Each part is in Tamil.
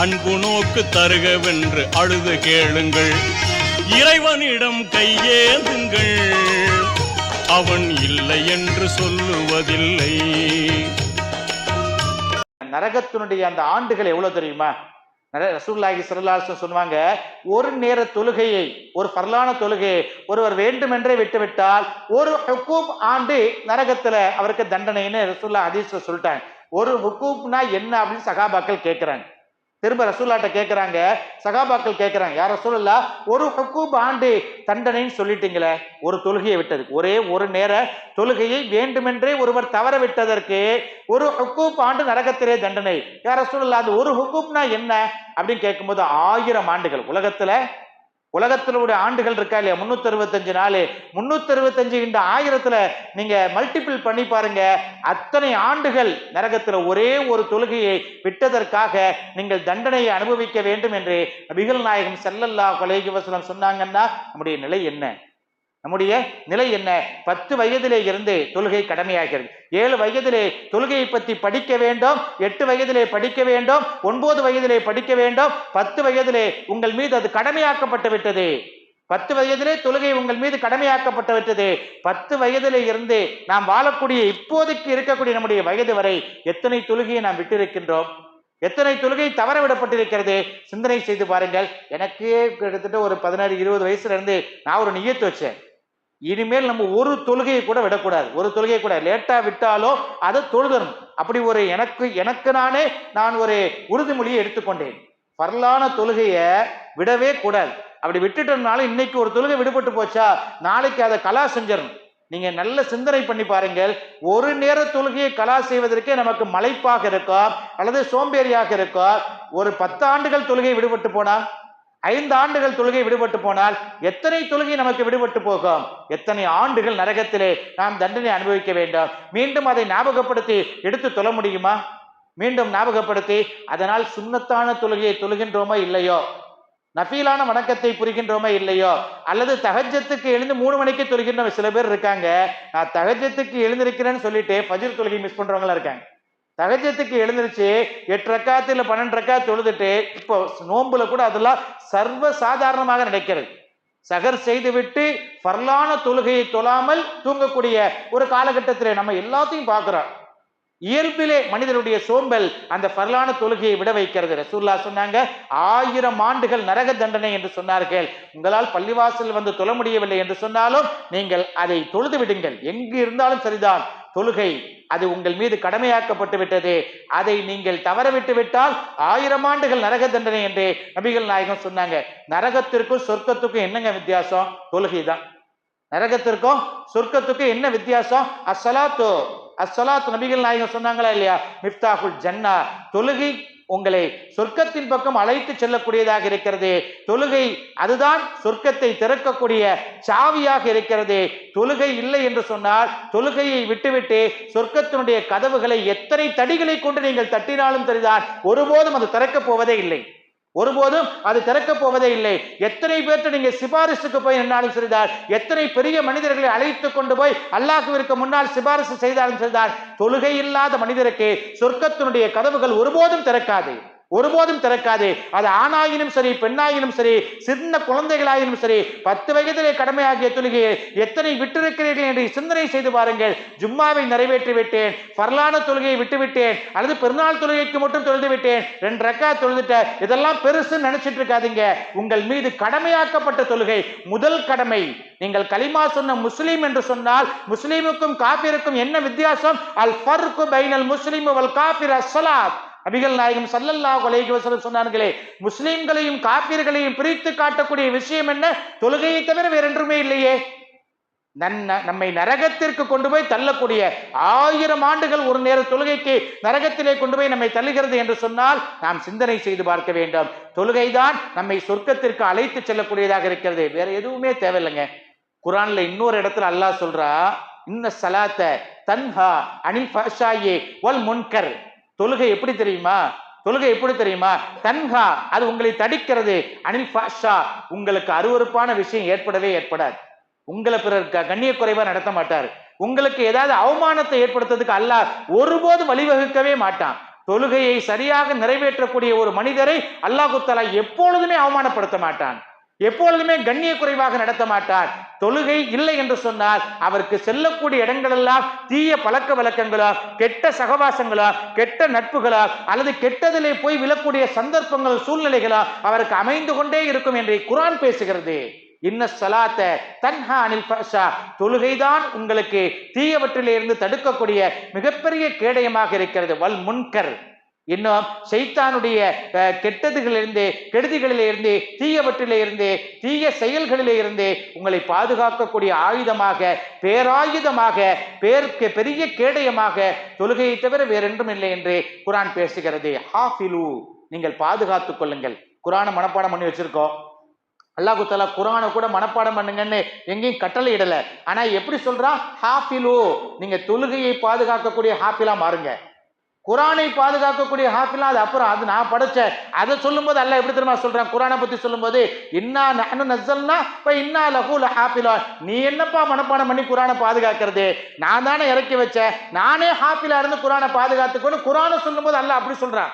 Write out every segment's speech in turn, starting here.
அன்பு நோக்கு தருகவென்று அழுது கேளுங்கள். இறைவனிடம் கையேந்துங்கள். அவன் இல்லை என்று சொல்லுவதில்லை. நரகத்தினுடைய அந்த ஆண்டுகள் எவ்வளவு தெரியுமா? ரசூல்லாஹி ஸல்லல்லாஹு சொல்லுவாங்க ஒரு நேர தொழுகையை ஒரு பரலான தொழுகையை ஒருவர் வேண்டுமென்றே விட்டுவிட்டால் ஒரு ஹுக்கூப் ஆண்டு நரகத்துல அவருக்கு தண்டனைன்னு ரசூல்லா அதிர்ஷ்ட சொல்லிட்டாங்க. ஒரு ஹுக்கூப்னா என்ன அப்படின்னு சகாபாக்கள் கேட்கிறாங்க. திரும்ப ரசூல்லாட்ட கேட்குறாங்க சகாபாக்கள் கேட்குறாங்க யார் ரசூல்லா ஒரு ஹக்கூப் ஆண்டு தண்டனைன்னு சொல்லிட்டீங்களே ஒரு தொழுகையை விட்டதுக்கு ஒரே ஒரு நேர தொழுகையை வேண்டுமென்றே ஒருவர் தவற விட்டதற்கு ஒரு ஹக்கூப் ஆண்டு நரகத்திலே தண்டனை. யார் ரசூல்லா அது ஒரு ஹக்கூப்னா என்ன? அப்படின்னு கேட்கும்போது ஆயிரம் ஆண்டுகள். உலகத்தில் உலகத்தினுடைய ஆண்டுகள் இருக்கா இல்லையா? முன்னூத்தி அறுபத்தஞ்சு நாள். முன்னூத்தி அறுபத்தஞ்சு இந்த ஆயிரத்துல நீங்க மல்டிபிள் பண்ணி பாருங்க. அத்தனை ஆண்டுகள் நரகத்துல ஒரே ஒரு தொழுகையை விட்டதற்காக நீங்கள் தண்டனையை அனுபவிக்க வேண்டும் என்று நபிகள் நாயகம் செல்லல்லா கொலைகி வசனம் சொன்னாங்கன்னா நம்முடைய நிலை என்ன? நம்முடைய நிலை என்ன? பத்து வயதிலே இருந்து தொழுகை கடமையாகிறது. ஏழு வயதிலே தொழுகையை பற்றி படிக்க வேண்டும் எட்டு வயதிலே படிக்க வேண்டும் ஒன்பது வயதிலே படிக்க வேண்டும் பத்து வயதிலே உங்கள் மீது அது கடமையாக்கப்பட்டு விட்டது. பத்து வயதிலே தொழுகை உங்கள் மீது கடமையாக்கப்பட்டு விட்டது. பத்து வயதிலே இருந்து நாம் வாழக்கூடிய இப்போதைக்கு இருக்கக்கூடிய நம்முடைய வயது வரை எத்தனை தொழுகையை நாம் விட்டிருக்கின்றோம்? எத்தனை தொழுகை தவற விடப்பட்டிருக்கிறது சிந்தனை செய்து பாருங்கள். எனக்கு கிட்டத்தட்ட ஒரு பதினாறு இருபது வயசுல இருந்து நான் ஒரு நியத்து வச்சேன். இனிமேல் நம்ம ஒரு தொழுகையை கூட விடக்கூடாது. ஒரு தொழுகையை கூட லேட்டா விட்டாலோ அதை தொழுதணும். அப்படி ஒரு எனக்கு எனக்கு நானே நான் ஒரு உறுதிமொழியை எடுத்துக்கொண்டேன். பரலான தொழுகையை விடவே கூடாது. அப்படி விட்டுட்டனால இன்னைக்கு ஒரு தொழுகை விடுபட்டு போச்சா? நாளைக்கு அதை கலா செஞ்சிடணும். நீங்க நல்ல சிந்தனை பண்ணி பாருங்கள். ஒரு நேர தொழுகையை கலா செய்வதற்கே நமக்கு மலைப்பாக இருக்கா? அல்லது சோம்பேறியாக இருக்கா? ஒரு பத்து ஆண்டுகள் தொழுகை விடுபட்டு போனா? ஐந்து ஆண்டுகள் தொழுகை விடுபட்டு போனால் எத்தனை தொழுகை நமக்கு விடுபட்டு போகும்? எத்தனை ஆண்டுகள் நரகத்திலே நாம் தண்டனை அனுபவிக்க வேண்டும்? மீண்டும் அதை ஞாபகப்படுத்தி எடுத்து தொழ முடியுமா? மீண்டும் ஞாபகப்படுத்தி அதனால் சுண்ணத்தான தொழுகையை தொழுகின்றோமோ இல்லையோ? நஃபீலான வணக்கத்தை புரிகின்றோமா இல்லையோ? அல்லது தகஜத்துக்கு எழுந்து மூணு மணிக்கு தொழுகின்ற சில பேர் இருக்காங்க. நான் தகஜத்துக்கு எழுந்திருக்கிறேன்னு சொல்லிட்டு ஃபஜ்ர் தொழுகை மிஸ் பண்றவங்களா இருக்காங்க. தகஜத்துக்கு எழுந்திருச்சு எட்டு ரக்காத்து இல்லை பன்னெண்டு ரக்காத்து தொழுதுட்டு இப்போ நோம்புல கூட அதெல்லாம் சர்வ சாதாரணமாக நடக்கிறது சகர் செய்துவிட்டு பரலான தொழுகையை தொழாமல் தூங்கக்கூடிய ஒரு காலகட்டத்தில் நம்ம எல்லாத்தையும் பார்க்கிறோம். இயல்பிலே மனிதனுடைய சோம்பல் அந்த பரலான தொழுகையை விட வைக்கிறது. ரசூல்லா சொன்னாங்க ஆயிரம் ஆண்டுகள் நரக தண்டனை என்று சொன்னார்கள் உங்களால் பள்ளிவாசல் வந்து தொழ முடியவில்லை என்று சொன்னாலும் நீங்கள் அதை தொழுது விடுங்கள். எங்கு இருந்தாலும் சரிதான். தொழுகை அது உங்கள் மீது கடமையாக்கப்பட்டு விட்டது. அதை நீங்கள் தவற விட்டு விட்டால் ஆயிரம் ஆண்டுகள் நரக தண்டனை என்று நபிகள் நாயகம் சொன்னாங்க. நரகத்திற்கும் சொர்க்கத்துக்கும் என்னங்க வித்தியாசம்? தொழுகை தான். நரகத்திற்கும் சொர்க்கத்துக்கும் என்ன வித்தியாசம்? அசலாத்தோ அஸ்ஸலாத்து நபிகள் நாயகம் சொன்னாங்களா இல்லையா? மிஃப்தாகுல் ஜன்னா. தொழுகை உங்களை சொர்க்கத்தின் பக்கம் அழைத்து செல்லக்கூடியதாக இருக்கிறது. தொழுகை அதுதான் சொர்க்கத்தை திறக்கக்கூடிய சாவியாக இருக்கிறது. தொழுகை இல்லை என்று சொன்னால் தொழுகையை விட்டுவிட்டு சொர்க்கத்தினுடைய கதவுகளை எத்தனை தடிகளை கொண்டு நீங்கள் தட்டினாலும் சரிதான். ஒருபோதும் அது திறக்கப் போவதே இல்லை. ஒருபோதும் அது திறக்கப் போவதே இல்லை. எத்தனை பேர்த்த நீங்க சிபாரிசுக்கு போய் நின்னாலும் சரிதான். எத்தனை பெரிய மனிதர்களை அழைத்து கொண்டு போய் அல்லாஹுவிற்கு முன்னால் சிபாரிசு செய்தாலும் சரிதான். தொழுகை இல்லாத மனிதருக்கு சொர்க்கத்தினுடைய கதவுகள் ஒருபோதும் திறக்காது. ஒருபோதும் திறக்காது. அது ஆணாயினும் சரி பெண்ணாயினும் சரி சின்ன குழந்தைகளாயினும் சரி பத்து வயதிலே கடமையாகிய தொழுகையை எத்தனை விட்டிருக்கிறீர்கள் என்று சிந்தனை செய்து பாருங்கள். ஜும்மாவை நிறைவேற்றி விட்டேன் பரலான தொழுகையை விட்டுவிட்டேன் அல்லது பெருநாள் தொழுகைக்கு மட்டும் தொழுது விட்டேன் ரெண்டு ரக்கா தொழுதுட்ட இதெல்லாம் பெருசுன்னு நினைச்சிட்டு இருக்காதீங்க உங்கள் மீது கடமையாக்கப்பட்ட தொழுகை முதல் கடமை. நீங்கள் கலிமா சொன்ன முஸ்லீம் என்று சொன்னால் முஸ்லீமுக்கும் காபிருக்கும் என்ன வித்தியாசம்? அல் ஃபர்கு பைனல் முஸ்லீம் வல் காபிர் அஸ்ஸலாத் நபிகள் நாயகம் சல்லல்லா அலைஹி வசலம் சொன்னார்களே முஸ்லீம்களையும் காப்பீர்களையும் பிரித்து காட்டக்கூடிய விஷயம் என்ன? தொழுகையை தவிர வேறென்றுமே இல்லையே. நன்ன நம்மை நரகத்திற்கு கொண்டு போய் தள்ளக்கூடிய ஆயிரம் ஆண்டுகள் ஒரு நேர தொழுகைக்கு நரகத்திலே கொண்டு போய் நம்மை தள்ளுகிறது என்று சொன்னால் நாம் சிந்தனை செய்து பார்க்க வேண்டும். தொழுகைதான் நம்மை சொர்க்கத்திற்கு அழைத்து செல்லக்கூடியதாக இருக்கிறது. வேற எதுவுமே தேவையில்லைங்க. குரான்ல இன்னொரு இடத்துல அல்லாஹ் சொல்றா இன்ன சலாத்த தன்ஹா அனில் ஃபஹ்ஷாயி வல் முன்கர். தொழுகை எப்படி தெரியுமா? தொழுகை எப்படி தெரியுமா? தன்ஹா அது உங்களை தடிக்கிறது. அனில் ஃபஹ்ஷா உங்களுக்கு அருவருப்பான விஷயம் ஏற்படவே ஏற்படாது. உங்களை பிறர் க- கண்ணிய குறைவா நடத்த மாட்டார். உங்களுக்கு ஏதாவது அவமானத்தை ஏற்படுத்துறதுக்கு அல்லாஹ் ஒருபோதும் வழிவகுக்கவே மாட்டான். தொழுகையை சரியாக நிறைவேற்றக்கூடிய ஒரு மனிதரை அல்லாஹு தஆலா எப்பொழுதுமே அவமானப்படுத்த மாட்டான். எப்பொழுதுமே கண்ணிய குறைவாக நடத்த மாட்டார். தொழுகை இல்லை என்று சொன்னால் அவருக்கு செல்லக்கூடிய இடங்களெல்லாம் தீய பழக்க வழக்கங்களா கெட்ட சகவாசங்களா கெட்ட நட்புகளா அல்லது கெட்டதிலே போய் விழக்கூடிய சந்தர்ப்பங்கள் சூழ்நிலைகளா அவருக்கு அமைந்து கொண்டே இருக்கும் என்று குரான் பேசுகிறது. இன்ன சலாத்த தன்ஹா அனில் ஃபஹ்ஷா. தொழுகைதான் உங்களுக்கு தீயவற்றிலிருந்து தடுக்கக்கூடிய மிகப்பெரிய கேடயமாக இருக்கிறது. வல் முன்கர். இன்னும் சைத்தானுடைய கெட்டதுகளிலிருந்து கெடுதிகளிலிருந்து தீயவற்றிலிருந்து தீய செயல்களிலிருந்து உங்களை பாதுகாக்கக்கூடிய ஆயுதமாக பேராயுதமாக பேருக்கு பெரிய கேடயமாக தொழுகையை தவிர வேறென்றும் இல்லை என்று குரான் பேசுகிறது. ஹாஃபிலு. நீங்கள் பாதுகாத்துக் கொள்ளுங்கள். குரானை மனப்பாடம் பண்ணி வச்சிருக்கோம். அல்லாஹு தஆலா குரானை கூட மனப்பாடம் பண்ணுங்கன்னு எங்கேயும் கட்டளை இடல ஆனா எப்படி சொல்றா ஹாஃபிலு. நீங்க தொழுகையை பாதுகாக்கக்கூடிய ஹாஃபிலா மாறுங்க. குரானை பாதுகாக்கக்கூடிய ஹாஃபிலா அது அப்புறம் அது நான் படைச்சேன். அதை சொல்லும்போது அல்ல எப்படி தெரியுமா சொல்றான்? குரானை பத்தி சொல்லும்போது இன்னா நஹ்னு நஸ்ஸல்னா இப்ப இன்னா லஹு ஹாஃபிலா நீ என்னப்பா மனப்பாடம் பண்ணி குரானை பாதுகாக்கிறது? நான் தானே இறக்கி வச்சேன். நானே ஹாஃபிலா இருந்து குரானை பாதுகாத்துக்கணும் குரானை சொல்லும்போது அல்ல அப்படி சொல்றான்.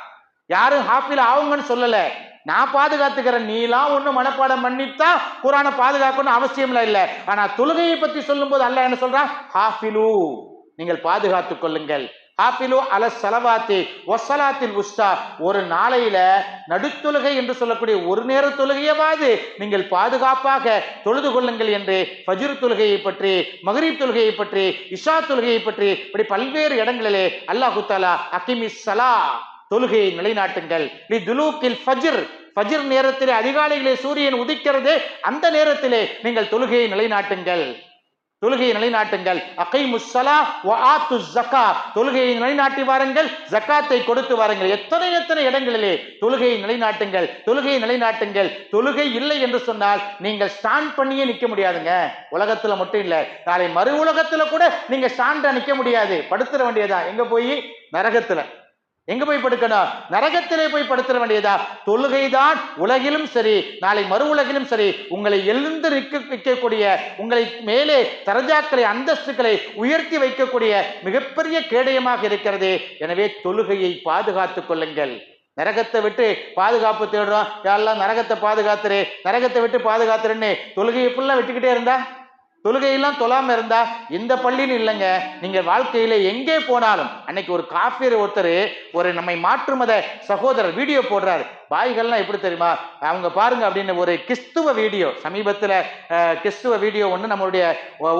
யாரும் ஹாஃபில் ஆகுங்கன்னு சொல்லல. நான் பாதுகாத்துக்கிறேன். நீலாம் ஒன்றும் மனப்பாடம் பண்ணித்தான் குரானை பாதுகாக்கணும் அவசியம்லாம் இல்லை. ஆனா தொழுகையை பத்தி சொல்லும்போது அல்ல என்ன சொல்றான்? ஹாஃபிலு. நீங்கள் பாதுகாத்துக் கொள்ளுங்கள். ஹாஃபிலு அல செலவாத்தி ஒசலாத்தில் உஸ்தா. ஒரு நாளையில நடுத்தொழுகை என்று சொல்லக்கூடிய ஒரு நேர தொழுகையவாது. நீங்கள் பாதுகாப்பாக தொழுது கொள்ளுங்கள் என்று ஃபஜ்ர் தொழுகையை பற்றி மகரீப் தொழுகையை பற்றி இஷா தொழுகையை பற்றி இப்படி பல்வேறு இடங்களிலே அல்லாஹு தாலா அகிமிஸ் சலா தொழுகையை நிலைநாட்டுங்கள். நீ துலூக்கில் ஃபஜ்ர். ஃபஜ்ர் நேரத்திலே அதிகாலையிலே சூரியன் உதிக்கிறது. அந்த நேரத்திலே நீங்கள் தொழுகையை நிலைநாட்டுங்கள். தொழுகையை நிலைநாட்டுங்கள். அகை முஸ்ஸலா ஆத்து ஜக்கா தொழுகையை நிலைநாட்டி வாருங்கள் ஜக்காத்தை கொடுத்து வாருங்கள். எத்தனை எத்தனை இடங்களிலே தொழுகையை நிலைநாட்டுங்கள் தொழுகையை நிலைநாட்டுங்கள். தொழுகை இல்லை என்று சொன்னால் நீங்கள் ஸ்டாண்ட் பண்ணியே நிற்க முடியாதுங்க. உலகத்துல மட்டும் இல்லை நாளை மறு உலகத்துல கூட நீங்க ஸ்டாண்டா நிற்க முடியாது. படுத்துற வேண்டியதா எங்க போய்? நரகத்துல. எங்க போய் படுக்கணும்? நரகத்திலே போய் படுத்த வேண்டியதா? தொழுகைதான் உலகிலும் சரி நாளை மறு உலகிலும் சரி உங்களை எழுந்து நிற்க வைக்கக்கூடிய உங்களை மேலே தரஜாக்களை அந்தஸ்துக்களை உயர்த்தி வைக்கக்கூடிய மிகப்பெரிய கேடயமாக இருக்கிறது. எனவே தொழுகையை பாதுகாத்துக் கொள்ளுங்கள். நரகத்தை விட்டு பாதுகாப்பு தேடுறோம். யாரெல்லாம் நரகத்தை பாதுகாத்துரு நரகத்தை விட்டு பாதுகாத்துருன்னு தொழுகையை ஃபுல்லாக விட்டுக்கிட்டே இருந்தா? தொழுகையெல்லாம் தொழாம இருந்தா இந்த பள்ளின்னு இல்லைங்க. நீங்க வாழ்க்கையில எங்கே போனாலும் அன்னைக்கு ஒரு காஃபியர் ஒருத்தர் ஒரு நம்மை மாற்று மத சகோதரர் வீடியோ போடுறாரு. பாய்கள்லாம் எப்படி தெரியுமா? அவங்க பாருங்க அப்படின்னு ஒரு கிறிஸ்துவ வீடியோ சமீபத்தில் கிறிஸ்துவ வீடியோ ஒன்று நம்மளுடைய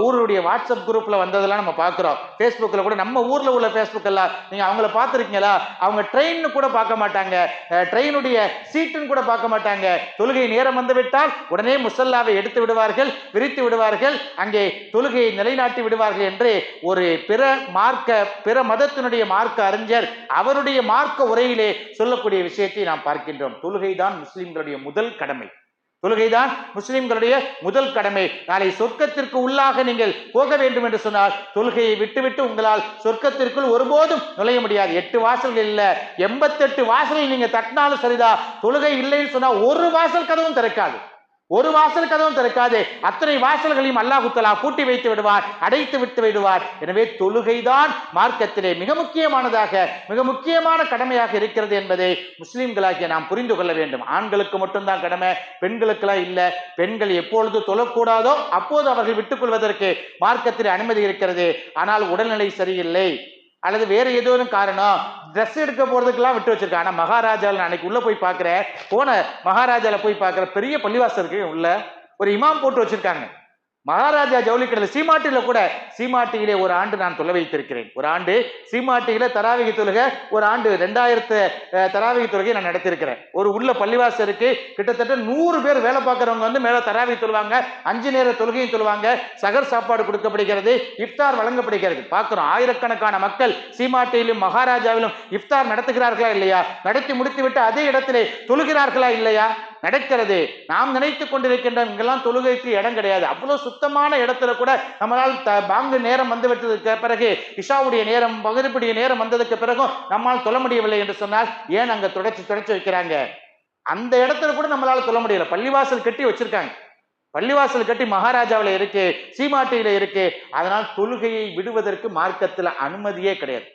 ஊருடைய வாட்ஸ்அப் குரூப்பில் வந்ததெல்லாம் நம்ம பார்க்குறோம். ஃபேஸ்புக்கில் கூட நம்ம ஊரில் உள்ள ஃபேஸ்புக்கெல்லாம் நீங்கள் அவங்கள பார்த்துருக்கீங்களா? அவங்க ட்ரெயின்னு கூட பார்க்க மாட்டாங்க. ட்ரெயினுடைய சீட்டுன்னு கூட பார்க்க மாட்டாங்க. தொழுகை நேரம் வந்துவிட்டால் உடனே முசல்லாவை எடுத்து விடுவார்கள் விரித்து விடுவார்கள் அங்கே தொழுகையை நிலைநாட்டி விடுவார்கள் என்று ஒரு பிற மார்க்க பிற மதத்தினுடைய மார்க்க அறிஞர் அவருடைய மார்க்க உரையிலே சொல்லக்கூடிய விஷயத்தை நாம் பார்க்கின்றோம். தொழுகைதான் முஸ்லிம்களுடைய முதல் கடமை. தொழுகைதான் முஸ்லிம்களுடைய முதல் கடமை. நாளை சொர்க்கத்திற்கு உள்ளாக நீங்கள் போக வேண்டும் என்று சொன்னால் தொழுகையை விட்டுவிட்டு உங்களால் சொர்க்கத்திற்குள் ஒருபோதும் நுழைய முடியாது. எட்டு வாசல்கள் இல்ல. எண்பத்தெட்டு வாசலில் நீங்க தட்டினாலும் சரிதான். தொழுகை இல்லைன்னு சொன்னா ஒரு வாசல் கதவும் திறக்காது. ஒரு வாசல் கதவும் திறக்காது. அத்தனை வாசல்களையும் அல்லாஹுத்தலா பூட்டி வைத்து விடுவார் அடைத்து விட்டு விடுவார். எனவே தொழுகைதான் மார்க்கத்திலே மிக முக்கியமானதாக மிக முக்கியமான கடமையாக இருக்கிறது என்பதை முஸ்லிம்களாகிய நாம் புரிந்து கொள்ள வேண்டும். ஆண்களுக்கு மட்டும்தான் கடமை பெண்களுக்கெல்லாம் இல்லை. பெண்கள் எப்பொழுது தொழக்கூடாதோ அப்போது அவர்கள் விட்டுக்கொள்வதற்கு மார்க்கத்தில் அனுமதி இருக்கிறது. ஆனால் உடல்நிலை சரியில்லை. அல்லது வேற ஏதோ ஒரு காரணம் ட்ரெஸ் எடுக்க போறதுக்கெல்லாம் விட்டு வச்சிருக்காங்க. ஆனா மகாராஜாவில் அன்னைக்கு உள்ள போய் பார்க்குறேன். போன மகாராஜால போய் பார்க்குற பெரிய பள்ளிவாசல் இருக்கு உள்ள ஒரு இமாம் போட்டு வச்சிருக்காங்க. மகாராஜா ஜவுளிக்கடையில் சீமாட்டியில கூட சீமாட்டியிலே ஒரு ஆண்டு நான் தொலை வைத்திருக்கிறேன். ஒரு ஆண்டு சீமாட்டியில தராவிகி தொழுகை ஒரு ஆண்டு ரெண்டாயிரத்து தராவிகி தொழுகை நான் நடத்தியிருக்கிறேன். ஒரு உள்ள பள்ளிவாசல் இருக்கு கிட்டத்தட்ட நூறு பேர் வேலை பார்க்குறவங்க வந்து மேல தராவி தொழுவாங்க அஞ்சு நேர தொழுகையும் சொல்லுவாங்க சகர் சாப்பாடு கொடுக்கப்படுகிறது இஃப்தார் வழங்கப்படுகிறது. பார்க்கிறோம் ஆயிரக்கணக்கான மக்கள் சீமாட்டியிலும் மகாராஜாவிலும் இஃப்தார் நடத்துகிறார்களா இல்லையா? நடத்தி முடித்து விட்டு அதே இடத்திலே தொழுகிறார்களா இல்லையா? நடக்கிறது. நாம் நினைத்து கொண்டிருக்கின்றோம் இங்கெல்லாம் தொழுகைக்கு இடம் கிடையாது. அவ்வளோ சுத்தமான இடத்துல கூட நம்மளால் த பாங்கு நேரம் வந்துவிட்டதுக்கு பிறகு இஷாவுடைய நேரம் பகிர்புடைய நேரம் வந்ததுக்கு பிறகும் நம்மால் தொழ முடியவில்லை என்று சொன்னால் ஏன் அங்கே தொடச்சி தொடச்சி வைக்கிறாங்க? அந்த இடத்துல கூட நம்மளால் தொழ முடியல. பள்ளிவாசல் கட்டி வச்சிருக்காங்க. பள்ளிவாசல் கட்டி மகாராஜாவில் இருக்கு சீமாட்டியில இருக்கு. அதனால் தொழுகையை விடுவதற்கு மார்க்கத்தில் அனுமதியே கிடையாது.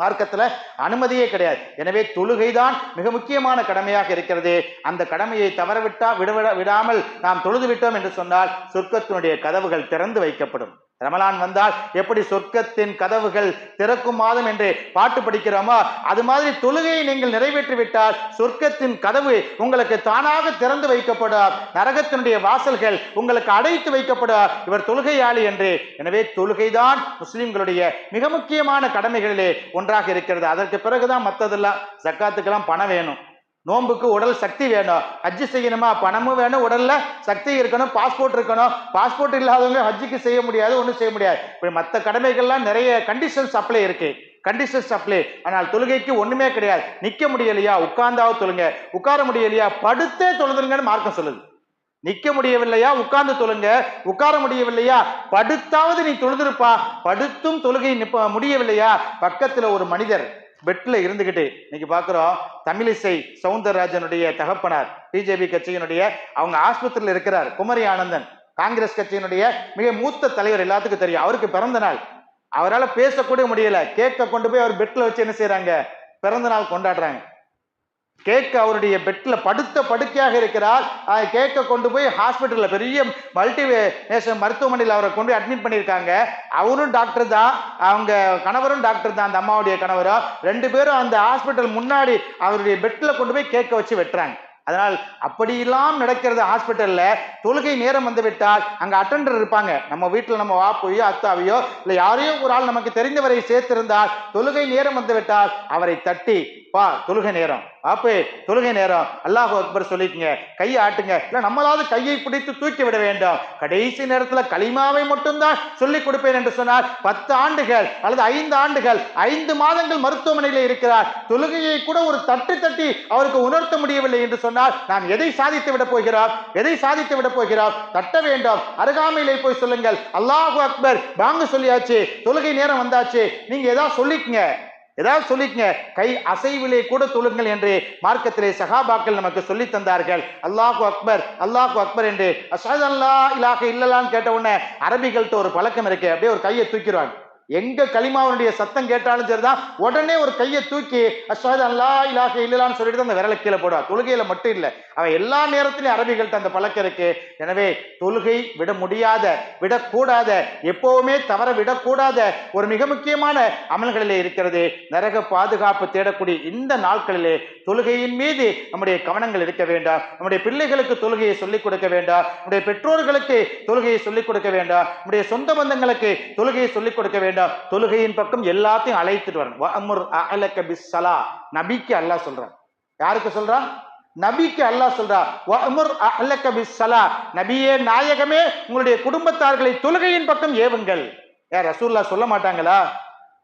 மார்க்கத்தில் அனுமதியே கிடையாது. எனவே தொழுகைதான் மிக முக்கியமான கடமையாக இருக்கிறது. அந்த கடமையை தவறவிட்டா விடுவிட விடாமல் நாம் தொழுது விட்டோம் என்று சொன்னால் சொர்க்கத்தினுடைய கதவுகள் திறந்து வைக்கப்படும். ரமலான் வந்தால் எப்படி சொர்க்கத்தின் கதவுகள் திறக்கும் மாதம் என்று பாட்டு படிக்கிறோமோ அது மாதிரி தொழுகையை நீங்கள் நிறைவேற்றி விட்டால் சொர்க்கத்தின் கதவு உங்களுக்கு தானாக திறந்து வைக்கப்படும். நரகத்தினுடைய வாசல்கள் உங்களுக்கு அடைத்து வைக்கப்படும். இவர் தொழுகையாளி என்று. எனவே தொழுகைதான் முஸ்லிம்களுடைய மிக முக்கியமான கடமைகளிலே ஒன்றாக இருக்கிறது. அதற்கு பிறகுதான் மற்றதெல்லாம் ஜக்காத்துக்கெல்லாம் பணம் வேணும். நோன்புக்கு உடல் சக்தி வேணும். ஹஜ்ஜு செய்யணுமா? பணமும் வேணும். உடலில் சக்தி இருக்கணும். பாஸ்போர்ட் இருக்கணும். பாஸ்போர்ட் இல்லாதவங்க ஹஜ்ஜுக்கு செய்ய முடியாது ஒன்றும் செய்ய முடியாது. இப்படி மற்ற கடமைகள்லாம் நிறைய கண்டிஷன்ஸ் அப்ளை இருக்கு. கண்டிஷன்ஸ் அப்ளை ஆனால் தொழுகைக்கு ஒன்றுமே கிடையாது. நிற்க முடியலையா? உட்கார்ந்தாவது தொழுங்க. உட்கார முடியலையா? படுத்தே தொழுதுங்கன்னு மார்க்கம் சொல்லுது. நிக்க முடியவில்லையா? உட்கார்ந்து தொழுங்க. உட்கார முடியவில்லையா? படுத்தாவது நீ தொழுதிருப்பா. படுத்தும் தொழுகை முடியவில்லையா? பக்கத்துல ஒரு மனிதர் பெட்ல இருந்துகிட்டு இன்னைக்கு பாக்குறோம் தமிழிசை சவுந்தரராஜனுடைய தகப்பனார் பிஜேபி கட்சியினுடைய அவங்க ஆஸ்பத்திரியில் இருக்கிறார் குமரி ஆனந்தன். காங்கிரஸ் கட்சியினுடைய மிக மூத்த தலைவர் எல்லாத்துக்கும் தெரியும். அவருக்கு பிறந்த நாள். அவரால் பேசக்கூட முடியல. கேட்க கொண்டு போய் அவர் பெட்ல வச்சு என்ன செய்யறாங்க பிறந்த நாள் கொண்டாடுறாங்க. கேக்க அவருடைய பெட்டில் படுத்த படுக்கையாக இருக்கிறார். அதை கேக்க கொண்டு போய் ஹாஸ்பிட்டலில் பெரிய மல்டி நேஷனல் மருத்துவமனையில் அவரை கொண்டு போய் அட்மிட் பண்ணியிருக்காங்க. அவரும் டாக்டர் தான். அவங்க கணவரும் டாக்டர் தான். அந்த அம்மாவுடைய கணவரும். ரெண்டு பேரும் அந்த ஹாஸ்பிட்டல் முன்னாடி அவருடைய பெட்டில் கொண்டு போய் கேட்க வச்சு வெட்டுறாங்க. அதனால் அப்படியெல்லாம் நடக்கிறது ஹாஸ்பிட்டலில் தொழுகை நேரம் வந்து விட்டால் அங்கே அட்டெண்டர் இருப்பாங்க. நம்ம வீட்டில் நம்ம வாப்பையோ அத்தாவையோ இல்லை யாரையோ ஒரு ஆள் நமக்கு தெரிந்தவரை சேர்த்திருந்தால் தொழுகை நேரம் வந்து விட்டால் அவரை தட்டி பா தொழுகை நேரம். அப்பே தொழுகை நேரம். அல்லாஹ் அக்பர் சொல்லிக்கங்க கையை ஆட்டுங்க. இல்லை நம்மளாவது கையை பிடித்து தூக்கி விட வேண்டும். கடைசி நேரத்தில் களிமாவை மட்டும்தான் சொல்லிக் கொடுப்பேன் என்று சொன்னார் பத்து ஆண்டுகள் அல்லது ஐந்து ஆண்டுகள் ஐந்து மாதங்கள் மருத்துவமனையில் இருக்கிறார். தொழுகையை கூட ஒரு தட்டு தட்டி அவருக்கு உணர்த்த முடியவில்லை என்று சொன்னால் நாம் எதை சாதித்து விட போகிறோம்? எதை சாதித்து விட போகிறோம்? தட்ட வேண்டும். அருகாமையிலே போய் சொல்லுங்கள் அல்லாஹு அக்பர் வாங்க சொல்லியாச்சு. தொழுகை நேரம் வந்தாச்சு. நீங்க ஏதாவது சொல்லிக்கங்க. ஏதாவது சொல்லிக்கங்க. கை அசைவிலே கூட தொழுங்கள் என்று மார்க்கத்திலே சகாபாக்கள் நமக்கு சொல்லி தந்தார்கள். அல்லாஹு அக்பர் அல்லாஹு அக்பர் என்று அஷாத் அல்லா இலாக இல்லலான்னு கேட்ட உடனே அரபிகள்கிட்ட ஒரு பழக்கம் இருக்கு. அப்படியே ஒரு கையை தூக்கிடுவாங்க. எங்க களிமாவனுடைய சத்தம் கேட்டாலும் சரிதான். உடனே ஒரு கையை தூக்கி அஷாத் அல்லா இலாக இல்லலான்னு சொல்லிட்டு அந்த விரலை கீழே போடுவா. தொழுகையில மட்டும் இல்லை. அவன் எல்லா நேரத்திலையும் அரபிகள்கிட்ட அந்த பழக்கம் இருக்கு. எனவே தொழுகை விட முடியாத விடக்கூடாத எப்பவுமே தவற விடக்கூடாத ஒரு மிக முக்கியமான அமல்களிலே இருக்கிறது. நரக பாதுகாப்பு தேடக்கூடிய இந்த நாட்களிலே தொழுகையின் மீது நம்முடைய கவனங்கள் இருக்க வேண்டாம். நம்முடைய பிள்ளைகளுக்கு தொழுகையை சொல்லிக் கொடுக்க வேண்டாம். நம்முடைய பெற்றோர்களுக்கு தொழுகையை சொல்லிக் கொடுக்க வேண்டாம். நம்முடைய சொந்த பந்தங்களுக்கு தொழுகையை சொல்லிக் கொடுக்க வேண்டாம். தொழுகையின் பக்கம் எல்லாத்தையும் அழைத்துட்டு வரணும். வஅமுர் அஹ்லக பிஸ்ஸலா. நபிக்கு அல்லாஹ் சொல்றான். யாருக்கு சொல்றான்? நபிக்கு அல்லாஹ் சொல்றான். வஅமுர் அஹ்லக பிஸ்ஸலா. நபியே நாயகமே உங்களுடைய குடும்பத்தார்களை தொழுகையின் பக்கம் ஏவுங்கள். ஏ ரசூல்லா சொல்ல மாட்டாங்களா?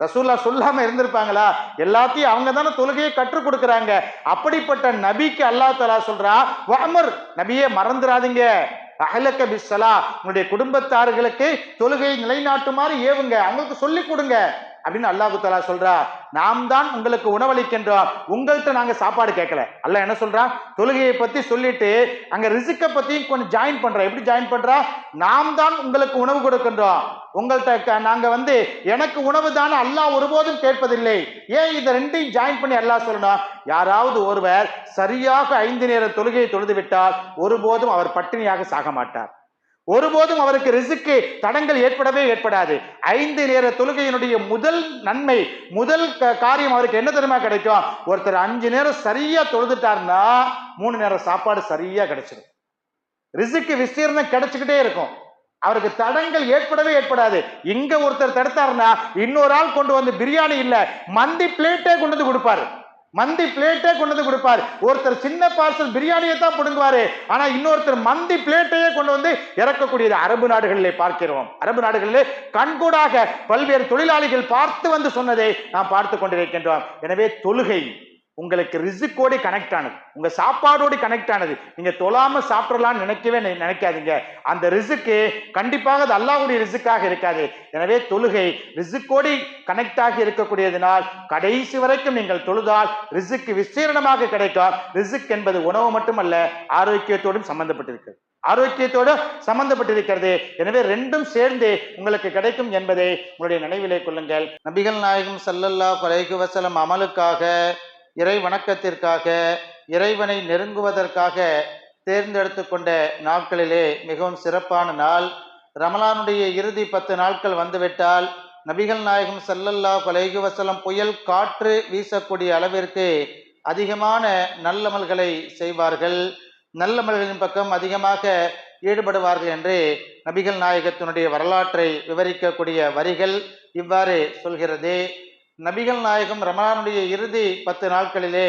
ரசூல்லா சொல்லாம இருந்திருப்பாங்களா? எல்லாத்தையும் அவங்க தானே தொழுகையை கற்றுக் கொடுக்குறாங்க. அப்படிப்பட்ட நபிக்கு அல்லாஹ் தலா சொல்றா வஅமுர். நபியே மறந்துடாதீங்க அகலக்க பிஸ்ஸலா உங்களுடைய குடும்பத்தார்களுக்கு தொழுகையை நிலைநாட்டுமாறு ஏவுங்க. அவங்களுக்கு சொல்லிக் கொடுங்க. அப்படின்னு அல்லாஹு தலா சொல்றா நாம் தான் உங்களுக்கு உணவளிக்கின்றோம். உங்கள்கிட்ட நாங்க சாப்பாடு கேட்கல அல்ல என்ன சொல்றா? தொழுகையை பத்தி சொல்லிட்டு அங்க ரிசுக்க பத்தியும் கொஞ்சம் ஜாயின் பண்றோம் எப்படி ஜாயின் பண்றா? நாம் தான் உங்களுக்கு உணவு கொடுக்கின்றோம். உங்கள்கிட்ட க- நாங்க வந்து எனக்கு உணவு தானே அல்லாஹ் ஒருபோதும் கேட்பதில்லை. ஏன் இதை ரெண்டையும் ஜாயின் பண்ணி அல்லாஹ் சொல்லணும்? யாராவது ஒருவர் சரியாக ஐந்து நேர தொழுகையை தொழுது விட்டால் ஒருபோதும் அவர் பட்டினியாக சாக மாட்டார். ஒருபோதும் அவருக்கு ரிசுக்கு தடங்கள் ஏற்படவே ஏற்படாது. ஐந்து நேர தொழுகையினுடைய முதல் நன்மை முதல் க- காரியம் அவருக்கு என்ன தெரியுமா கிடைக்கும்? ஒருத்தர் அஞ்சு நேரம் சரியா தொழுதுட்டாருன்னா மூணு நேரம் சாப்பாடு சரியா கிடைச்சிடும் ரிசுக்கு விஸ்தீர்ணம் கிடைச்சுக்கிட்டே இருக்கும். அவருக்கு தடங்கள் ஏற்படவே ஏற்படாது. இங்க ஒருத்தர் தடுத்தாருன்னா இன்னொரு ஆள் கொண்டு வந்து பிரியாணி இல்லை மந்தி பிளேட்டே கொண்டு வந்து கொடுப்பாரு. மந்தி பிளேட்டே கொண்டு வந்து கொடுப்பார். ஒருத்தர் சின்ன பார்சல் பிரியாணியை தான் பிடுங்குவார். ஆனால் இன்னொருத்தர் மந்தி பிளேட்டையே கொண்டு வந்து இறக்கக்கூடியது அரபு நாடுகளிலே பார்க்கிறோம். அரபு நாடுகளிலே கண்கூடாக பல்வேறு தொழிலாளிகள் பார்த்து வந்து சொன்னதை நாம் பார்த்து கொண்டிருக்கின்றோம். எனவே தொழுகை உங்களுக்கு ரிசுக்கோடு கனெக்ட் ஆனது. உங்க சாப்பாடோடு கனெக்ட் ஆனது. நீங்க தொழாம சாப்பிடலாம்னு நினைக்கவே நினைக்காதீங்க. அந்த ரிசுக்கு கண்டிப்பாக அது அல்லாஹ்வுடைய ரிசுக்காக இருக்காது. எனவே தொழுகை ரிசுக்கோடு கனெக்ட் ஆகி இருக்கக்கூடியதினால் கடைசி வரைக்கும் நீங்கள் தொழுதால் ரிசுக்கு விசீரணமாக கிடைக்கும். ரிசுக் என்பது உணவு மட்டுமல்ல ஆரோக்கியத்தோடும் சம்பந்தப்பட்டிருக்கிறது. ஆரோக்கியத்தோடு சம்பந்தப்பட்டிருக்கிறது. எனவே ரெண்டும் சேர்ந்து உங்களுக்கு கிடைக்கும் என்பதை உங்களுடைய நினைவிலே கொள்ளுங்கள். நபிகள் நாயகம் ஸல்லல்லாஹு குறைகு வசலம் அமலுக்காக இறை வணக்கத்திற்காக இறைவனை நெருங்குவதற்காக தேர்ந்தெடுத்து கொண்ட நாட்களிலே மிகவும் சிறப்பான நாள். ரமலானுடைய இறுதி பத்து நாட்கள் வந்துவிட்டால் நபிகள் நாயகம் செல்லல்லா கொலைகு வசலம் புயல் காற்று வீசக்கூடிய அளவிற்கு அதிகமான நல்லமல்களை செய்வார்கள். நல்லமல்களின் பக்கம் அதிகமாக ஈடுபடுவார்கள் என்று நபிகள் நாயகத்தினுடைய வரலாற்றை விவரிக்கக்கூடிய வரிகள் இவ்வாறு சொல்கிறது. நபிகள் நாயகம் ரமலானுடைய இறுதி பத்து நாட்களிலே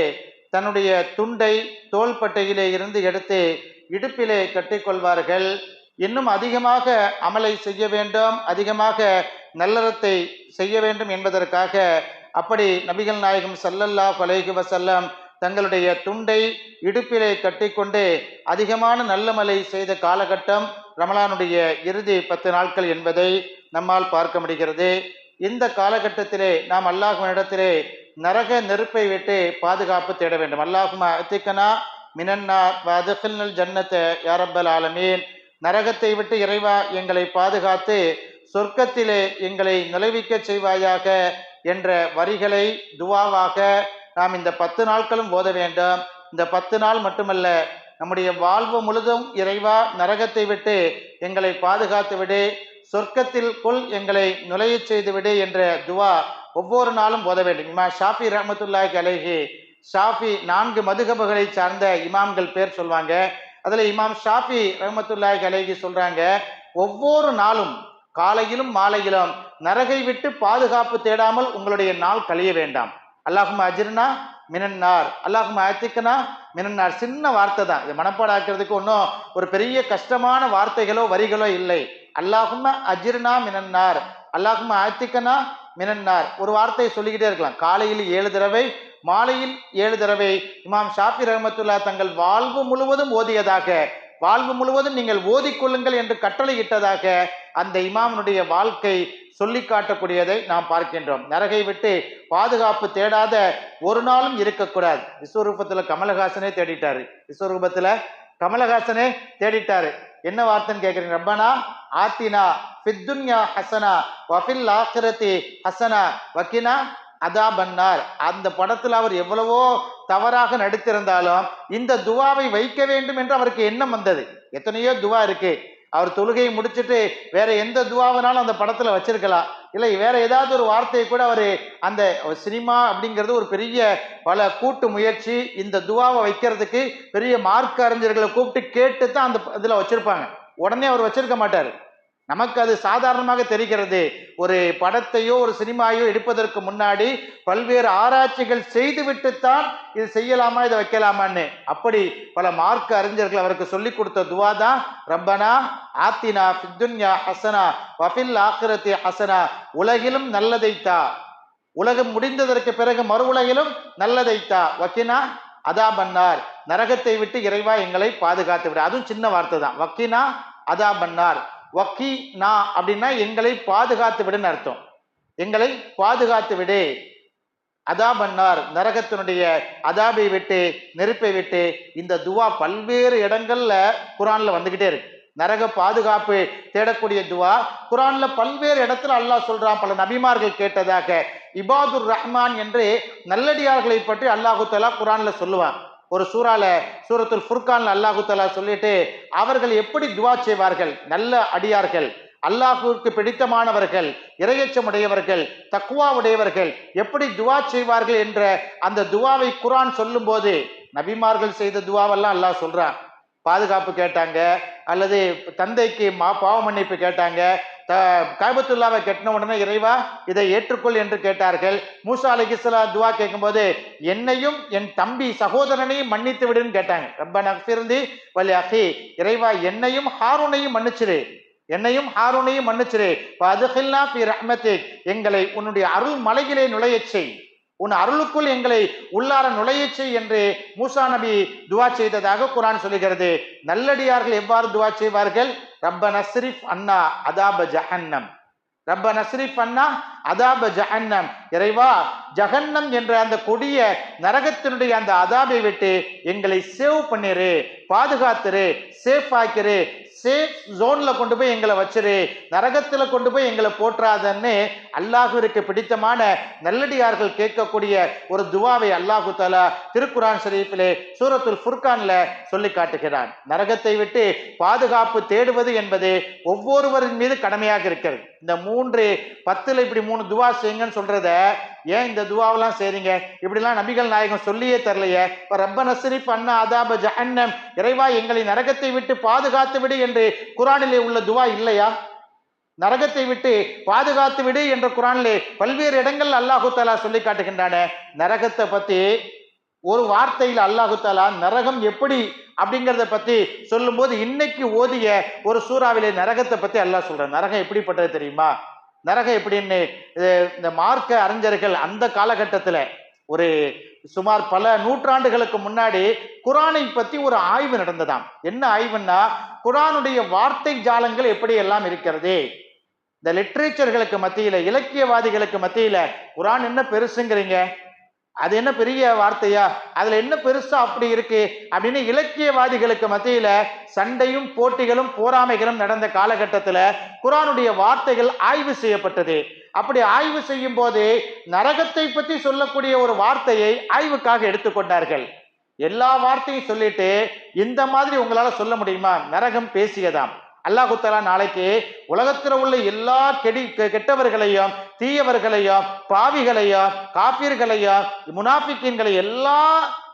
தன்னுடைய துண்டை தோள்பட்டையிலே இருந்து எடுத்து இடுப்பிலே கட்டிக்கொள்வார்கள். இன்னும் அதிகமாக அமலை செய்ய வேண்டும் அதிகமாக நல்லறத்தை செய்ய வேண்டும் என்பதற்காக அப்படி நபிகள் நாயகம் சல்லல்லா அலைஹி வசல்லம் தங்களுடைய துண்டை இடுப்பிலே கட்டிக்கொண்டு அதிகமான நல்லமலை செய்த காலகட்டம் ரமலானுடைய இறுதி பத்து நாட்கள் என்பதை நம்மால் பார்க்க முடிகிறது. இந்த காலகட்டத்திலே நாம் அல்லாஹ்வினிடத்திலே நரக நெருப்பை விட்டு பாதுகாப்பு தேட வேண்டும். அல்லாஹுமா அத்திக்கனா மினன்னார் வதஃபில்னல் ஜன்னத்தை யாரப்பல் ஆலமீன். நரகத்தை விட்டு இறைவா எங்களை பாதுகாத்து சொர்க்கத்திலே எங்களை நுழைவிக்க செய்வாயாக என்ற வரிகளை துவாவாக நாம் இந்த பத்து நாட்களும் ஓத வேண்டும். இந்த பத்து நாள் மட்டுமல்ல நம்முடைய வாழ்வு முழுதும் இறைவா நரகத்தை விட்டு எங்களை பாதுகாத்து விடு. சொர்க்கத்தில் கொள் எங்களை நுழையச் செய்துவிடு என்ற துவா ஒவ்வொரு நாளும் ஓத வேண்டும். இமா ஷாஃபி ரஹமத்துல்லாய் அலேஹி ஷாஃபி நான்கு மதுகபுகளை சார்ந்த இமாம்கள் பேர் சொல்வாங்க. அதில் இமாம் ஷாஃபி ரஹமத்துல்லாய் அலேஹி சொல்கிறாங்க ஒவ்வொரு நாளும் காலையிலும் மாலையிலும் நரகை விட்டு பாதுகாப்பு தேடாமல் உங்களுடைய நாள் கழிய வேண்டாம். அல்லாஹும் அஜிர்னா மினன்னார் அல்லாஹும் ஆத்திக்கனா மினன்னார் சின்ன வார்த்தை தான். இது மனப்பாடாக்கிறதுக்கு ஒன்றும் ஒரு பெரிய கஷ்டமான வார்த்தைகளோ வரிகளோ இல்லை. அல்லாஹும அஜிர்னா மினன்னார். அல்லாஹும ஆத்திக்கனா மினன்னார். ஒரு வார்த்தையை சொல்லிக்கிட்டே இருக்கலாம். காலையில் ஏழு தடவை மாலையில் ஏழு தடவை. இமாம் ஷாஃபி ரஹமத்துல்லா தங்கள் வாழ்வு முழுவதும் ஓதியதாக வாழ்வு முழுவதும் நீங்கள் ஓதிக்கொள்ளுங்கள் என்று கட்டளையிட்டதாக அந்த இமாமனுடைய வாழ்க்கை சொல்லி காட்டக்கூடியதை நாம் பார்க்கின்றோம். நரகை விட்டு பாதுகாப்பு தேடாத ஒரு நாளும் இருக்கக்கூடாது. விஸ்வரூபத்தில் கமலஹாசனே தேடிட்டாரு. விஸ்வரூபத்தில் கமலஹாசனே தேடிட்டாரு. என்ன வார்த்தைன்னு கேட்குறீங்க ரப்பனா ஆத்தினா ஃபித்துன்யா ஹசனா வஃபில் ஆக்கிரத்தி ஹசனா வக்கினா அதா பன்னார். அந்த படத்தில் அவர் எவ்வளவோ தவறாக நடித்திருந்தாலும் இந்த துவாவை வைக்க வேண்டும் என்று அவருக்கு எண்ணம் வந்தது. எத்தனையோ துவா இருக்கு. அவர் தொழுகையை முடிச்சுட்டு வேற எந்த துவாவனாலும் அந்த படத்தில் வச்சிருக்கலாம். இல்லை வேற ஏதாவது ஒரு வார்த்தையை கூட அவர் அந்த சினிமா அப்படிங்கிறது ஒரு பெரிய பல கூட்டு முயற்சி இந்த துவாவை வைக்கிறதுக்கு பெரிய மார்க் அறிஞர்களை கூப்பிட்டு கேட்டு தான் அந்த இதில் வச்சுருப்பாங்க. உடனே அவர் வச்சிருக்க மாட்டார். நமக்கு அது சாதாரணமாக தெரிகிறது. ஒரு படத்தையோ ஒரு சினிமாயோ எடுப்பதற்கு முன்னாடி பல்வேறு ஆராய்ச்சிகள் செய்துவிட்டுத்தான் இது செய்யலாமா இதை வைக்கலாமான்னு. அப்படி பல மார்க்க அறிஞர்கள் அவருக்கு சொல்லி கொடுத்த துவா தான் ரப்பனா ஆத்தினா ஃபித்துன்யா ஹசனா வஃபில் ஆக்கிரத்தி ஹசனா உலகிலும் நல்லதைத்தா உலகம் முடிந்ததற்கு பிறகு மறு உலகிலும் நல்லதைத்தா வக்கினா அதா பன்னார் நரகத்தை விட்டு இறைவா எங்களை பாதுகாத்து விட அதுவும் சின்ன வார்த்தை தான். வக்கினா அதா பன்னார் வக்கி நா அப்படின்னா எங்களை பாதுகாத்து விடுன்னு அர்த்தம். எங்களை பாதுகாத்து விடு. அதா பன்னார் நரகத்தினுடைய அதாபை விட்டு நெருப்பை விட்டு இந்த துவா பல்வேறு இடங்கள்ல குரான்ல வந்துகிட்டே இருக்கு. நரக பாதுகாப்பு தேடக்கூடிய துவா குரான்ல பல்வேறு இடத்துல அல்லாஹ் சொல்றான். பல நபிமார்கள் கேட்டதாக இபாதுர் ரஹ்மான் என்று நல்லடியார்களை பற்றி அல்லாஹு தலா குரான்ல சொல்லுவான். ஒரு சூறால சூரத்துல் ஃபுர்கான் அல்லாஹு தலா சொல்லிட்டு அவர்கள் எப்படி துவா செய்வார்கள்? நல்ல அடியார்கள் அல்லாஹுக்கு பிடித்தமானவர்கள் இரையச்சமுடையவர்கள் தக்குவா உடையவர்கள் எப்படி துவா செய்வார்கள் என்ற அந்த துவாவை குரான் சொல்லும்போது நபிமார்கள் செய்த துவாவெல்லாம் அல்லாஹ் சொல்றான். பாதுகாப்பு கேட்டாங்க அல்லது தந்தைக்கு மா பாவ மன்னிப்பு கேட்டாங்க த காபத்துல்லாவை கட்டின உடனே இறைவா இதை ஏற்றுக்கொள் என்று கேட்டார்கள். மூசா அலிகிஸ்லா துவா கேட்கும்போது என்னையும் என் தம்பி சகோதரனையும் மன்னித்து விடுன்னு கேட்டாங்க. ரொம்ப நக்சிருந்தி வலி அஹி இறைவா என்னையும் ஹாரூனையும் மன்னிச்சிரு. என்னையும் ஹாரூனையும் மன்னிச்சிரு. அதுஹில்லா பி ரஹ்மத்திக் எங்களை உன்னுடைய அருள் மலையிலே நுழையச் செய். உன் அருளுக்குள் எங்களை உள்ளார நுழையச்சு செய் என்று மூசா நபி துவா செய்ததாக குரான் சொல்லுகிறது. நல்லடியார்கள் எவ்வாறு துவா செய்வார்கள்? ரப்ப நஸ்ரிஃப் அண்ணா அதாப ஜஹன்னம். ரப்ப நஸ்ரிஃப் அண்ணா அதாப ஜஹன்னம். இறைவா ஜஹன்னம் என்ற அந்த கொடிய நரகத்தினுடைய அந்த அதாபை விட்டு எங்களை சேவ் பண்ணிரு பாதுகாத்துரு சேஃப் ஆக்கிரு சேஃப் ஜோன்ல கொண்டு போய் எங்களை வச்சிரு. நரகத்துல கொண்டு போய் எங்களை போற்றாதன்னு அல்லாஹுவிற்கு பிடித்தமான நல்லடியார்கள் கேட்கக்கூடிய ஒரு துவாவை அல்லாஹு தாலா திருக்குரான் ஷரீஃபிலே சூரத்துல் ஃபுர்கான்ல சொல்லி காட்டுகிறான். நரகத்தை விட்டு பாதுகாப்பு தேடுவது என்பது ஒவ்வொருவரின் மீது கடமையாக இருக்கிறது. இந்த மூன்று பத்துல இப்படி மூணு துவா செய்யுங்கன்னு சொல்றத ஏன் இந்த துவாவெல்லாம் செய்றீங்க? இப்படிலாம் நபிகள் நாயகம் சொல்லியே தரலையே. இப்ப ரப்ப நசரி பண்ண அதாப ஜஹன்னம். இறைவா எங்களை நரகத்தை விட்டு பாதுகாத்து விடு என்று குரானிலே உள்ள துவா இல்லையா? நரகத்தை விட்டு பாதுகாத்து விடு என்ற குரானிலே பல்வேறு இடங்கள் அல்லாஹு தாலா சொல்லி காட்டுகின்றான. நரகத்தை பத்தி ஒரு வார்த்தையில் அல்லாஹு தாலா நரகம் எப்படி அப்படிங்கிறத பத்தி சொல்லும்போது இன்னைக்கு ஓதிய ஒரு சூறாவிலே நரகத்தை பத்தி அல்லாஹ் சொல்றான். நரகம் எப்படிப்பட்டது தெரியுமா? நரகம் எப்படின்னு இந்த மார்க்க அறிஞர்கள் அந்த காலகட்டத்துல ஒரு சுமார் பல நூற்றாண்டுகளுக்கு முன்னாடி குரானை பத்தி ஒரு ஆய்வு நடந்ததாம். என்ன ஆய்வுன்னா குரானுடைய வார்த்தை ஜாலங்கள் எப்படி எல்லாம் இருக்கிறது? இந்த லிட்ரேச்சர்களுக்கு மத்தியில இலக்கியவாதிகளுக்கு மத்தியில குரான் என்ன பெருசுங்கிறீங்க? அது என்ன பெரிய வார்த்தையா? அதுல என்ன பெருசா அப்படி இருக்கு? அப்படின்னு இலக்கியவாதிகளுக்கு மத்தியில சண்டையும் போட்டிகளும் போராமைகளும் நடந்த காலகட்டத்துல குரானுடைய வார்த்தைகள் ஆய்வு செய்யப்பட்டது. அப்படி ஆய்வு செய்யும் போது நரகத்தை பத்தி சொல்லக்கூடிய ஒரு வார்த்தையை ஆய்வுக்காக எடுத்துக்கொண்டார்கள் எல்லா வார்த்தையும் சொல்லிட்டு இந்த மாதிரி உங்களால சொல்ல முடியுமா? நரகம் பேசியதாம். அல்லாஹு தஆலா நாளைக்கு உலகத்தில் உள்ள எல்லா கெடி கெ- கெட்டவர்களையும் தீயவர்களையும் பாவிகளையும் காப்பீர்களையும் முனாஃபிக்கீன்களை எல்லா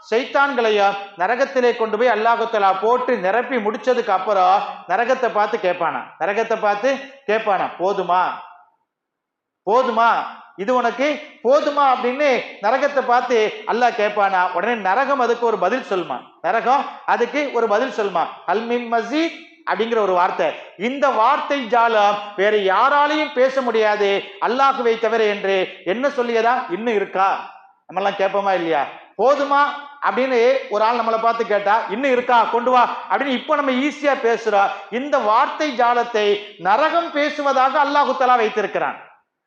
சைத்தான்களையும் நரகத்திலே கொண்டு போய் அல்லாஹு தஆலா போட்டு நிரப்பி முடிச்சதுக்கு அப்புறம் நரகத்தை பார்த்து கேட்பானா? நரகத்தை பார்த்து கேட்பானா? போதுமா? போதுமா? இது உனக்கு போதுமா அப்படின்னு நரகத்தை பார்த்து அல்லாஹ் கேட்பானா? உடனே நரகம் அதுக்கு ஒரு பதில் சொல்லுமா? நரகம் அதுக்கு ஒரு பதில் சொல்லுமா? அல்மின் மசீத் அப்படிங்கிற ஒரு வார்த்தை. இந்த வார்த்தை ஜாலம் வேற யாராலையும் பேச முடியாது. அல்லாஹுவை தவிர என்று என்ன சொல்லியதா? இன்னும் இருக்கா? நம்மெல்லாம் கேட்போமா இல்லையா? போதுமா? அப்படின்னு ஒரு ஆள் நம்மளை பார்த்து கேட்டா இன்னும் இருக்கா? கொண்டு வா. அப்படின்னு இப்போ நம்ம ஈஸியா பேசுறோம் இந்த வார்த்தை ஜாலத்தை நரகம் பேசுவதாக அல்லாஹு தஆலா வைத்திருக்கிறான்.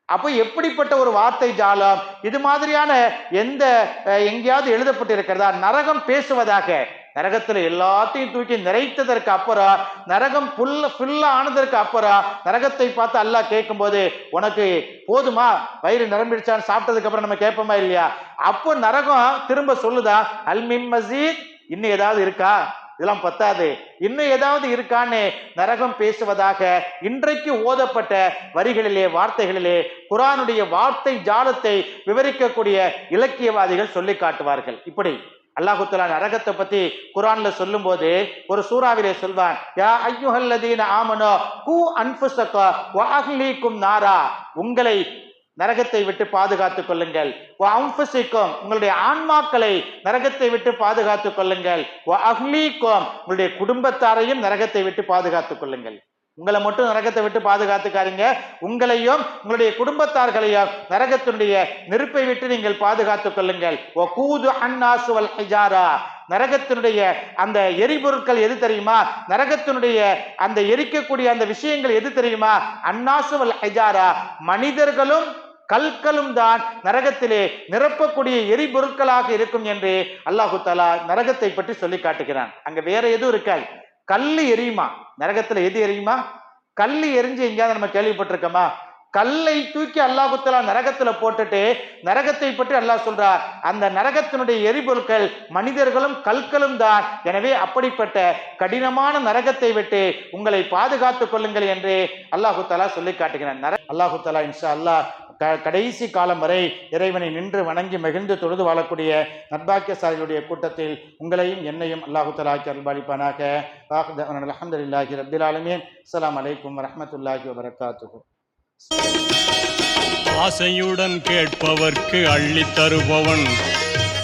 அப்போ எப்படிப்பட்ட ஒரு வார்த்தை ஜாலம்? இது மாதிரியான எந்த எங்கேயாவது எங்கேயாவது எழுதப்பட்டிருக்கிறதா? நரகம் பேசுவதாக. நரகத்துல எல்லாத்தையும் தூக்கி நிறைத்ததற்கு அப்புறம் நரகம் புல்ல ஃபுல்லா ஆனதற்கு அப்புறம் நரகத்தை பார்த்து அல்லாஹ் கேட்கும்போது உனக்கு போதுமா? வயிறு நிரம்பிடுச்சான்னு சாப்பிட்டதுக்கு அப்புறம் நம்ம கேட்போமா இல்லையா? அப்போ நரகம் திரும்ப சொல்லுதா அல்மின் மசீத் இன்னும் ஏதாவது இருக்கா? இதெல்லாம் பத்தாது. இன்னும் ஏதாவது இருக்கான்னு நரகம் பேசுவதாக இன்றைக்கு ஓதப்பட்ட வரிகளிலே வார்த்தைகளிலே குரானுடைய வார்த்தை ஜாலத்தை விவரிக்கக்கூடிய இலக்கியவாதிகள் சொல்லி காட்டுவார்கள். இப்படி அல்லாஹுத்தலா நரகத்தை பத்தி குரான்ல சொல்லும்போது ஒரு சூறாவிலே சொல்வான் யா ஐயுஹல்லதீன ஆமனோ கூ அன்ஃபுஸக வ நாரா. உங்களை நரகத்தை விட்டு பாதுகாத்துக் கொள்ளுங்கள். வ உங்களுடைய ஆன்மாக்களை நரகத்தை விட்டு பாதுகாத்துக் கொள்ளுங்கள். அஹ்லீக்கும் உங்களுடைய குடும்பத்தாரையும் நரகத்தை விட்டு பாதுகாத்துக் கொள்ளுங்கள். உங்களை மட்டும் நரகத்தை விட்டு பாதுகாத்துக்காருங்க உங்களையும் உங்களுடைய குடும்பத்தார்களையும் நரகத்தினுடைய நெருப்பை விட்டு நீங்கள் பாதுகாத்துக் கொள்ளுங்கள். ஓ கூது வல் ஹிஜாரா. நரகத்தினுடைய அந்த எரிபொருட்கள் எது தெரியுமா? நரகத்தினுடைய அந்த எரிக்கக்கூடிய அந்த விஷயங்கள் எது தெரியுமா? அன்னாசுவல் ஹைஜாரா. மனிதர்களும் கல்களும் தான் நரகத்திலே நிரப்பக்கூடிய எரிபொருட்களாக இருக்கும் என்று அல்லாஹு தாலா நரகத்தை பற்றி சொல்லி காட்டுகிறான். அங்க வேற எதுவும் இருக்காது. கல் எரியுமா? நரகத்துல எது எரியுமா? கல் எரிஞ்சு எங்கேயாவது நம்ம கேள்விப்பட்டிருக்கோமா? கல்லை தூக்கி அல்லாஹுத்தலா நரகத்துல போட்டுட்டு நரகத்தை பற்றி அல்லாஹ் சொல்றார் அந்த நரகத்தினுடைய எரிபொருட்கள் மனிதர்களும் கற்களும் தான். எனவே அப்படிப்பட்ட கடினமான நரகத்தை விட்டு உங்களை பாதுகாத்துக் கொள்ளுங்கள் என்று அல்லாஹு தஆலா சொல்லி காட்டுகிறான். நர அல்லாஹு இன்ஷா அல்லாஹ் க- கடைசி காலம் வரை இறைவனை நின்று வணங்கி மகிழ்ந்து தொழுது வாழக்கூடிய நட்பாக்கியசாலிகளுடைய கூட்டத்தில் உங்களையும் என்னையும் அல்லாஹுத்தலாக்கி அல்பாலிப்பானாக அலமதுல்லாஹி ரபில் ஆலமீன். அலைக்கும் வரமத்துல்லாஹி வபரகாத்துஹு. ஆசையுடன் கேட்பவர்க்கு அள்ளி தருபவன்.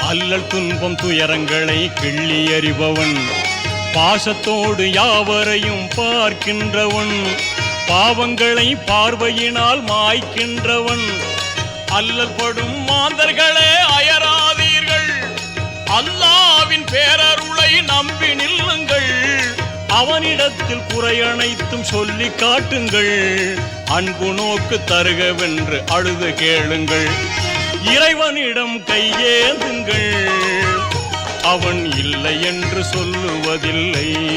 அல்லல் துன்பம் துயரங்களை கிள்ளி எறிபவன். பாசத்தோடு யாவரையும் பார்க்கின்றவன். பாவங்களை பார்வையினால் மாய்க்கின்றவன். அல்லப்படும் மாந்தர்களே அயராதீர்கள். அல்லாவின் பேரருளை நம்பி நில்லுங்கள். அவனிடத்தில் குறையனைத்தும் சொல்லி காட்டுங்கள். அன்பு நோக்கு தருகவென்று அழுது கேளுங்கள். இறைவனிடம் கையேந்துங்கள். அவன் இல்லை என்று சொல்லுவதில்லை.